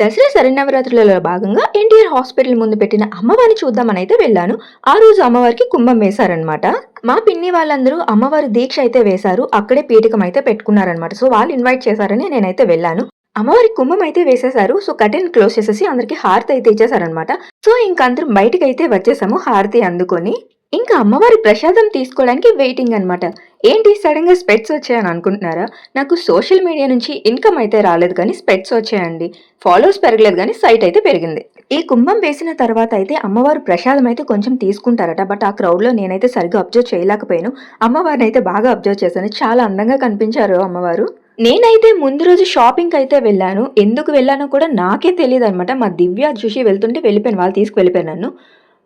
దసరా శరణవరాత్రులలో భాగంగా ఎన్టీఆర్ హాస్పిటల్ ముందు పెట్టిన అమ్మవారిని చూద్దామని అయితే వెళ్ళాను. ఆ రోజు అమ్మవారికి కుంభం వేశారనమాట మా పిన్ని వాళ్ళందరూ అమ్మవారి దీక్ష అయితే వేశారు. అక్కడే పీఠకం అయితే పెట్టుకున్నారనమాట సో వాళ్ళు ఇన్వైట్ చేశారని నేనైతే వెళ్ళాను. అమ్మవారి కుంభం అయితే వేసేసారు సో కటెన్ క్లోజ్ చేసేసి అందరికి హారతి అయితే ఇచ్చేసారనమాట సో ఇంక అందరం బయటకు అయితే వచ్చేసాము హారతి అందుకొని. ఇంకా అమ్మవారి ప్రసాదం తీసుకోవడానికి వెయిటింగ్ అన్నమాట. ఏంటి సడన్గా స్పెట్స్ వచ్చాయని అనుకుంటున్నారా? నాకు సోషల్ మీడియా నుంచి ఇన్కమ్ అయితే రాలేదు కానీ స్పెట్స్ వచ్చాయండి. ఫాలోవర్స్ పెరగలేదు కానీ సైట్ అయితే పెరిగింది. ఈ కుంభం వేసిన తర్వాత అయితే అమ్మవారు ప్రసాదం అయితే కొంచెం తీసుకుంటారట. బట్ ఆ క్రౌడ్లో నేనైతే సరిగ్గా అబ్జర్వ్ చేయలేకపోయాను. అమ్మవారిని అయితే బాగా అబ్జర్వ్ చేశాను. చాలా అందంగా కనిపించారు అమ్మవారు. నేనైతే ముందు రోజు షాపింగ్ అయితే వెళ్ళాను. ఎందుకు వెళ్ళానో కూడా నాకే తెలియదు అనమాట మా దివ్య చూసి వెళ్తుంటే వెళ్ళిపోయాను. వాళ్ళు తీసుకువెళ్ళిపోయాను నన్ను.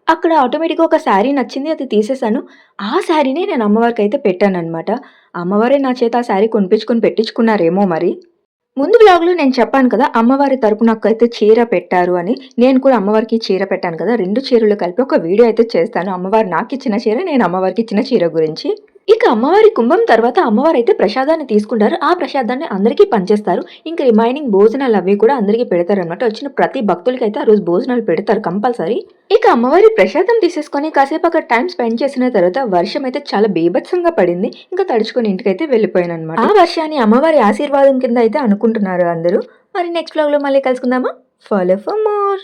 అక్కడ ఆటోమేటిక్గా ఒక శారీ నచ్చింది అది తీసేశాను. ఆ శారీనే నేను అమ్మవారికి అయితే పెట్టాను అనమాట అమ్మవారే నా చేత ఆ శారీ కొనిపించుకొని పెట్టించుకున్నారేమో మరి. ముందు బ్లాగ్లో నేను చెప్పాను కదా అమ్మవారి తరపు నాకైతే చీర పెట్టారు అని. నేను కూడా అమ్మవారికి చీర పెట్టాను కదా రెండు చీరలు కలిపి ఒక వీడియో అయితే చేస్తాను. అమ్మవారు నాకు ఇచ్చిన చీర నేను అమ్మవారికి ఇచ్చిన చీర గురించి. ఇక అమ్మవారి కుంభం తర్వాత అమ్మవారు అయితే ప్రసాదాన్ని తీసుకుంటారు. ఆ ప్రసాదాన్ని అందరికీ పంచేస్తారు. ఇంకా రిమైనింగ్ భోజనాలు అవి కూడా అందరికీ పెడతారు అనమాట వచ్చిన ప్రతి భక్తులకి అయితే ఆ రోజు భోజనాలు పెడతారు కంపల్సరీ. ఇక అమ్మవారి ప్రసాదం తీసేసుకొని కాసేపు అక్కడ టైం స్పెండ్ చేసిన తర్వాత వర్షం అయితే చాలా బీభత్సంగా పడింది. ఇంకా తడుచుకొని ఇంటికైతే వెళ్ళిపోయాను అనమాట ఆ వర్షాన్ని అమ్మవారి ఆశీర్వాదం కింద అయితే అనుకుంటున్నారు అందరూ. మరి నెక్స్ట్ బ్లాగ్లో మళ్ళీ కలుసుకుందామా? Follow for more